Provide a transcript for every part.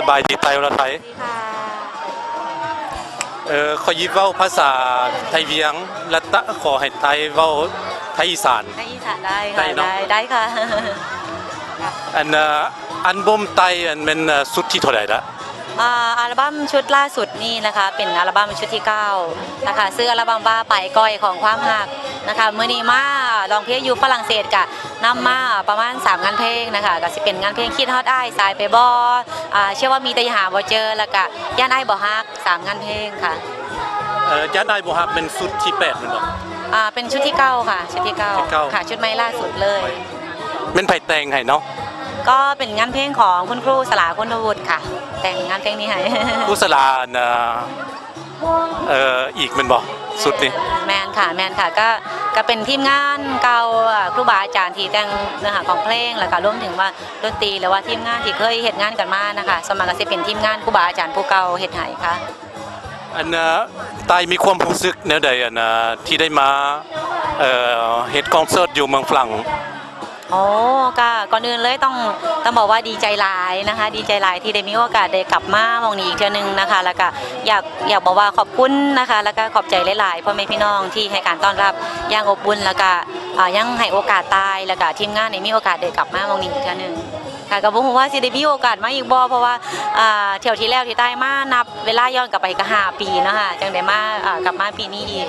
สบายดีไทยละไทยค่ะเออขอยิบเว้าภาษาไทยเวียง และตะขอให้ไทยเว้าไทยอีสานได้อีสานได้ได้ค่ะเนอะได้ได้ค่ะอันเอ่ออันบมไตอันเป็นเอ่อสุดที่เท่าไหร่ละอ่าอัลบั้มชุดล่าสุดนี่นะคะ เป็นอัลบั้มชุดที่9นะคะซื้ออัลบั้มว่าไปก้อยของความหัก นะคะเมื่อนี้มาลองเพลงอยู่ฝรั่งเศสกะนำมาประมาณ 3 งานเพลงนะคะก็สิเป็นงานเพลงคิดฮอดอ้ายสายไปบออ่าเชื่อว่ามีแต่อย่าหาบ่เจอแล้วก็ย่านอ้ายบ่ฮักสามงานเพลงค่ะเอ่อยันไอบ่ฮักเป็นสุดที่แปดแมันบ่อ่าเป็นชุดที่9ค่ะ ชุดที่ที่เก้า9ค่ะชุดใหม่ล่าสุดเลยเป็นไผแต่งให้เนาะก็เป็นงานเพลงของคุณครูสลาคุณวุฒิค่ะ แต่งงานเพลงนี้ให้ผู้สลาอันเอ่อเอ่ออีกแมันบ่สุดนี่แมน ค่ะแมนค่ะก็ก็เป็นทีมงานเก่าครูบาอาจารย์ที่แต่งเนื้อหาของเพลงแล้วก็รวมถึงว่าดนตรีหรือว่าทีมงานที่เคยเหตุงานกันมานะคะสวนมัครก็จะเป็นทีมงานครูบาอาจารย์ผู้เก่าเฮ็ดให้ค่ะ อันเอ่อไตมีความรู้สึกแนวใดอันเอะที่ได้มาเอ่อเฮ็ดคอนเสิร์ตอยู่เมืองฝรั่ง โอ้ก็ก่อนอื่นเลยต้องต้องบอกว่าดีใจหลายนะคะ ดีใจหลายที่ได้มีโอกาสได้กลับมามองนี้อีกเทื่อนึงนะคะ แล้วก็อยากอยากบอกว่าขอบคุณนะคะ แล้วก็ขอบใจหลายๆพ่อแม่พี่น้องที่ให้การต้อนรับอย่างอบอุ่นแล้วก็ยังให้โอกาสตายแล้วก็ทีมงานได้มีโอกาสได้กลับมามองนี้อีกเทื่อนึงค่ะก็บ่ฮู้ว่าสิได้มีโอกาสมาอีกบ่เพราะว่าเที่ยวที่แล้วที่ใต้มานับเวลาย้อนกลับไปก็ห้าปีนะคะจังได้มาอ่ากลับมาปีนี้อีก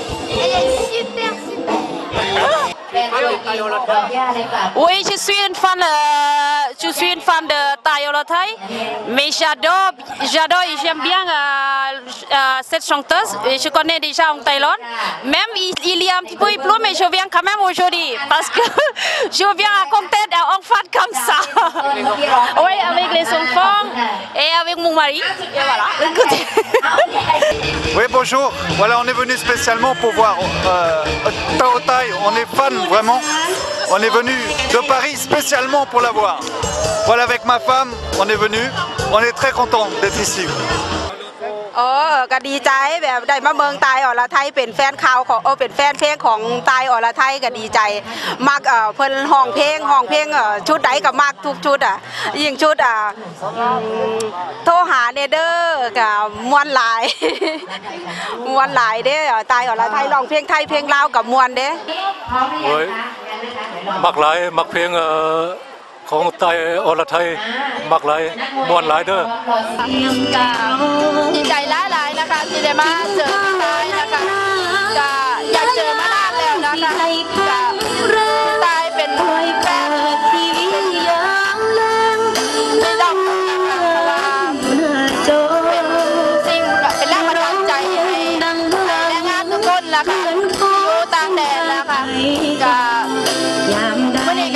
Oui, je suis une fan, euh, je suis une fan de taille. Mais j'adore, j'adore et j'aime bien euh, euh, cette chanteuse. Je connais déjà en Thaïlande. Même il, y a un petit peu il pleut, mais je viens quand même aujourd'hui parce que je viens à compter en fan comme ça. Oui, avec les enfants et avec mon mari. Oui, bonjour. Voilà, on est venu spécialement pour voir euh, Tao Tai. On est fan vraiment. On est venu de Paris spécialement pour la voir. Voilà, avec ma femme, on est venu. On est très content d'être ici. เออก็ดีใจแบบได้มาเมืองตายอรไทยเป็นแฟนข่าวของเออเป็นแฟนเพลงของตายอรไทยก็ดีใจมักเออเพิ่นห้องเพลงห้องเพลงเออชุดใดก็มักทุกชุดอะยิ่งชุดอะโทรหาเนเดอร์กับมวนหลายมวนหลายเด้อตายอรไทยร้องเพลงไทยเพลงลาวกับมวนเด้เฮ้ยมักหลายมักเพลงเออ ของไทยอรไทยมักหลายม่วนหลายเด้อดีใจหลายๆนะคะที่ได้มาเจอพี่ตายนะคะก็อยากเจอมานานแล้วนะคะก็ตา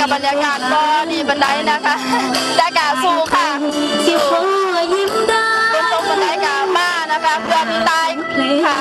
บบรรยากาศก็ดีบันไดนะคะแต่กาสู้ค่ะสู้เป็นตรงบันไดกามานะคะเพื่อพี่ตายค่ะ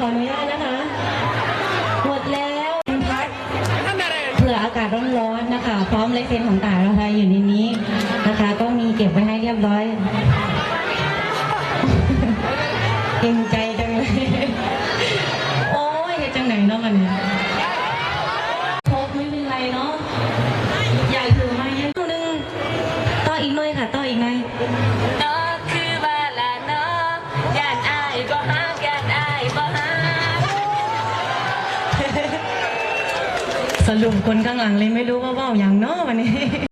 ขออนุญาตนะคะ หมดแล้วเผื่ออากาศร้อนๆนะคะ พร้อมลายเซ็นของตา ลุมคนข้างหลังเลยไม่รู้ว่าว่าวอย่างเนาะวันนี้